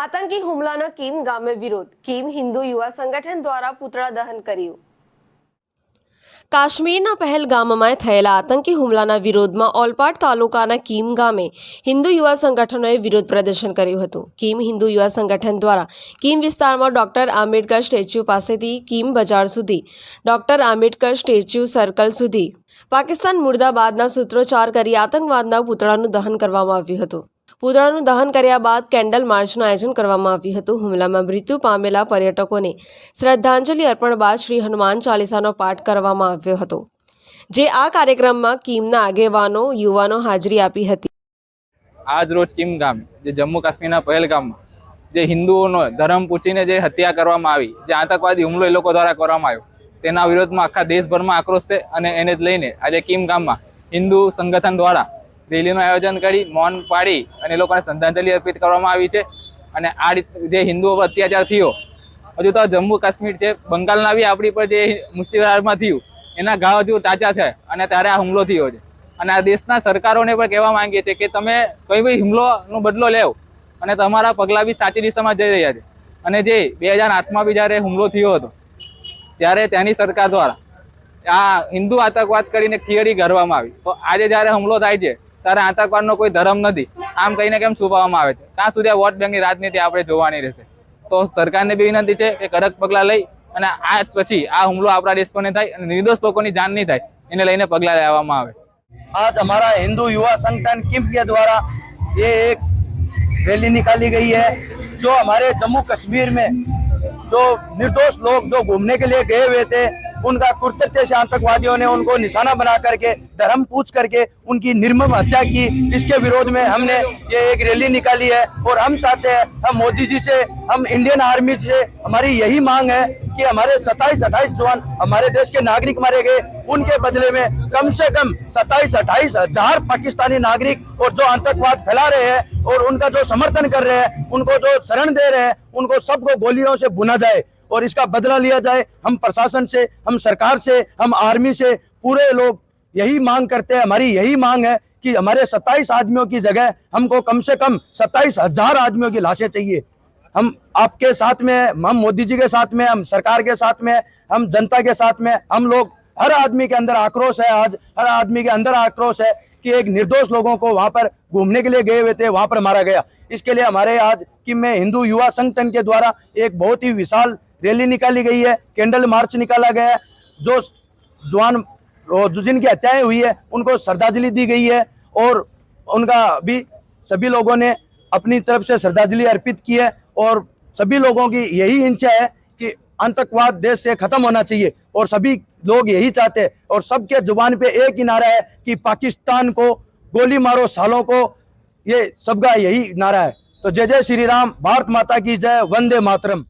આતંકી હુમલાના કીમ ગામે વિરોધ. કીમ હિન્દુ યુવા સંગઠન દ્વારા પુતળા દહન કર્યું. કાશ્મીરના પહેલગામમાં થયેલા આતંકી હુમલાના વિરોધમાં ઓલપાડ તાલુકાના કીમ ગામે હિન્દુ યુવા સંગઠનોએ વિરોધ પ્રદર્શન કર્યું હતું. કીમ હિન્દુ યુવા સંગઠન દ્વારા કીમ વિસ્તારમાં ડોક્ટર આંબેડકર સ્ટેચ્યુ પાસેથી કીમ બજાર સુધી, ડોક્ટર આંબેડકર સ્ટેચ્યુ સર્કલ સુધી, પાકિસ્તાન મુર્દાબાદના સૂત્રોચ્ચાર કરી આતંકવાદના પૂતળાનું દહન કરવામાં આવ્યું હતું. પૂતળાનું દહન કર્યા બાદ કેન્ડલ માર્ચનું આયોજન કરવામાં આવ્યું હતું. હુમલામાં મૃત્યુ પામેલા પર્યટકોને શ્રદ્ધાંજલિ અર્પણ બાદ શ્રી હનુમાન ચાલીસાનો પાઠ કરવામાં આવ્યો હતો, જે આ કાર્યક્રમમાં કીમના આગેવાનો, યુવાનો હાજરી આપી હતી. આજ રોજ કિમ ગામ, જે જમ્મુ કાશ્મીરના પહેલગામમાં, જે હિન્દુઓનો ધર્મ પૂછીને જે હત્યા કરવામાં આવી, જે આતંકવાદી હુમલો એ લોકો દ્વારા કરવામાં આવ્યો, તેના વિરોધમાં આખા દેશભરમાં આક્રોશ છે અને એને જ લઈને આજે કિમ ગામમાં હિન્દુ સંગઠન દ્વારા રેલીનું આયોજન કરી મૌન પાડી અને એ લોકોને શ્રદ્ધાંજલિ અર્પિત કરવામાં આવી છે. અને આ જે હિન્દુઓ પર અત્યાચાર થયો, હજુ તો જમ્મુ કાશ્મીર છે, બંગાળના બી આપણી પર જે મુશ્કેલીમાં થયું, એના ઘા હજુ તાજા છે અને ત્યારે આ હુમલો થયો છે. અને આ દેશના સરકારોને પણ કહેવા માંગીએ છીએ કે તમે કોઈ બી હુમલોનો બદલો લેવ અને તમારા પગલાં બી સાચી દિશામાં જઈ રહ્યા છે. અને જે બે હજાર આઠમાં બી જ્યારે હુમલો થયો હતો, ત્યારે ત્યાંની સરકાર દ્વારા આ હિન્દુ આતંકવાદ કરીને થિયરી ઘડવામાં આવી. તો આજે જ્યારે હુમલો થાય છે ત્યારે આતંકવાદનો કોઈ ધર્મ નથી આમ કહીને કેમ છુપાવવામાં આવે છે ત્યાં સુધી આ વોટ બેંકની રાજનીતિ આપણે જોવાની રહેશે તો સરકારને બી વિનંતી છે કે કડક પગલાં લઈ અને આ પછી આ હુમલો આપણા દેશ પર નહીં થાય અને નિર્દોષ લોકોની જાન નહીં થાય એને લઈને પગલાં લેવામાં આવે आज हमारा हिंदू युवा संगठन किम के द्वारा ये एक रैली निकाली गई है जो हमारे जम्मू कश्मीर में जो निर्दोष लोग जो घूमने के लिए गए हुए थे उनका कुर्तृत्य से आतंकवादियों ने उनको निशाना बना करके, धर्म पूछ करके उनकी निर्मम हत्या की। इसके विरोध में हमने ये एक रैली निकाली है और हम चाहते हैं, हम मोदी जी से, हम इंडियन आर्मी से, हमारी यही मांग है कि हमारे सत्ताईस अट्ठाईस जवान हमारे देश के नागरिक मारे गए। उनके बदले में कम से कम सत्ताईस अट्ठाईस हज़ार पाकिस्तानी नागरिक और जो आतंकवाद फैला रहे हैं और उनका जो समर्थन कर रहे हैं, उनको जो शरण दे रहे हैं, उनको सबको गोलियों से बुना जाए। और इसका बदला लिया जाए, हम प्रशासन से, हम सरकार से, हम आर्मी से, पूरे लोग यही मांग करते हैं, हमारी यही मांग है कि हमारे 27 आदमियों की जगह हमको कम से कम सत्ताईस हज़ार आदमियों की लाशें चाहिए। हम आपके साथ में हम मोदी जी के साथ में हम सरकार के साथ में हम जनता के साथ में हम लोग, हर आदमी के अंदर आक्रोश है आज, हर आदमी के अंदर आक्रोश है कि एक निर्दोष लोगों को वहाँ पर घूमने के लिए गए हुए थे, वहाँ पर मारा गया। इसके लिए हमारे आज कि मैं हिंदू युवा संगठन के द्वारा एक बहुत ही विशाल रैली निकाली गई है, कैंडल मार्च निकाला गया है, जो जवान जो जिनकी हत्याएँ हुई है, उनको श्रद्धांजलि दी गई है और उनका भी सभी लोगों ने अपनी तरफ़ से श्रद्धांजलि अर्पित की है और सभी लोगों की यही इच्छा है कि आतंकवाद देश से खत्म होना चाहिए और सभी लोग यही चाहते हैं और सबके ज़ुबान पे एक ही नारा है कि पाकिस्तान को गोली मारो, सालों को ये सबका यही नारा है। तो जय जय श्री राम, भारत माता की जय, वंदे मातरम।